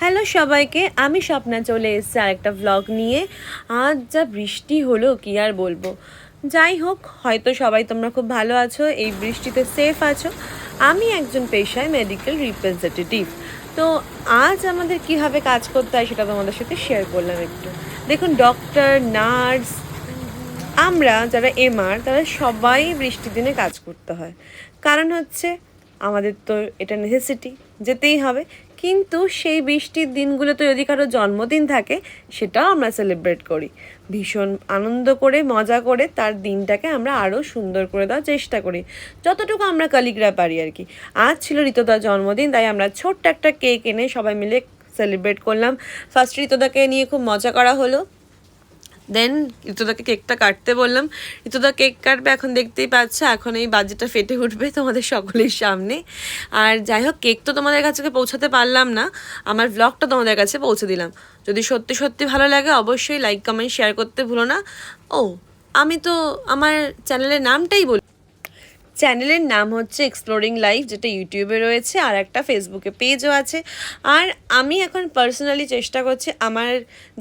Hello সবাইকে, আমি স্বপ্না চলে এসেছি আরেকটা ভ্লগ নিয়ে। আজ যা বৃষ্টি হলো, কি আর বলব? যাই হোক, হয়তো সবাই তোমরা খুব ভালো আছো, এই বৃষ্টিতে সেফ আছো। আমি একজন পেশায় মেডিকেল রিপ্রেজেন্টেটিভ তো আজ আমাদের কীভাবে কাজ করতে হয় সেটা তোমাদের সাথে শেয়ার করলাম একটু। দেখুন ডক্টর নার্স আমরা যারা এমআর তারা সবাই বৃষ্টির দিনে কাজ করতে হয়। কারণ হচ্ছে, আমাদের তো এটা নেসেসিটি যেতেই হবে। কিন্তু সেই বৃষ্টির দিনগুলোতে যদি কারও জন্মদিন থাকে, সেটাও আমরা সেলিব্রেট করি। ভীষণ আনন্দ করে, মজা করে তার দিনটাকে আমরা আরও সুন্দর করে দেওয়ার চেষ্টা করি। যতটুকু আমরা কালিগরা পারি আর কি। আজ ছিল ঋতদার জন্মদিন, তাই আমরা ছোট্ট একটা কেক এনে সবাই মিলে সেলিব্রেট করলাম। ফার্স্ট ঋতদাকে নিয়ে খুব মজা করা হলো। দেন ঋতুদাকে কেকটা কাটতে বললাম। ঋতুদা কেক কাটবে, এখন দেখতেই পাচ্ছ, এখন এই বাজেটটা ফেটে উঠবে তোমাদের সকলের সামনে। আর যাই হোক কেক তো তোমাদের কাছে পৌঁছাতে পারলাম না। আমার ব্লগটা তোমাদের কাছে পৌঁছে দিলাম। যদি সত্যি সত্যি ভালো লাগে, অবশ্যই লাইক কমেন্ট শেয়ার করতে ভুলো না। ও, আমি তো আমার চ্যানেলের নামটাই বলি চ্যানেলের নাম হচ্ছে এক্সপ্লোরিং লাইফ যেটা ইউটিউবে রয়েছে, আর একটা ফেসবুকে পেজও আছে। আর আমি এখন পার্সোনালি চেষ্টা করছি আমার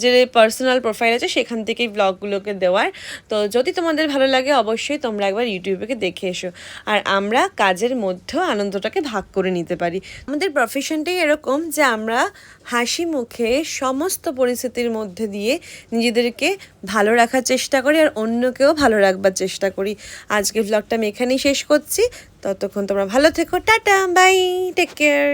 যে পার্সোনাল প্রোফাইল আছে, সেখান থেকেই ব্লগগুলোকে দেওয়ার। তো যদি তোমাদের ভালো লাগে, অবশ্যই তোমরা একবার ইউটিউবে দেখে এসো। আর আমরা কাজের মধ্যেও আনন্দটাকে ভাগ করে নিতে পারি। আমাদের প্রফেশনটাই এরকম যে আমরা হাসি মুখে সমস্ত পরিস্থিতির মধ্যে দিয়ে নিজেদেরকে ভালো রাখার চেষ্টা করি, আর অন্যকেও ভালো রাখবার চেষ্টা করি। আজকে ব্লগটা আমি এখানেই শেষ করছি। ততক্ষণ তোমরা ভালো থেকো। Tata bye take care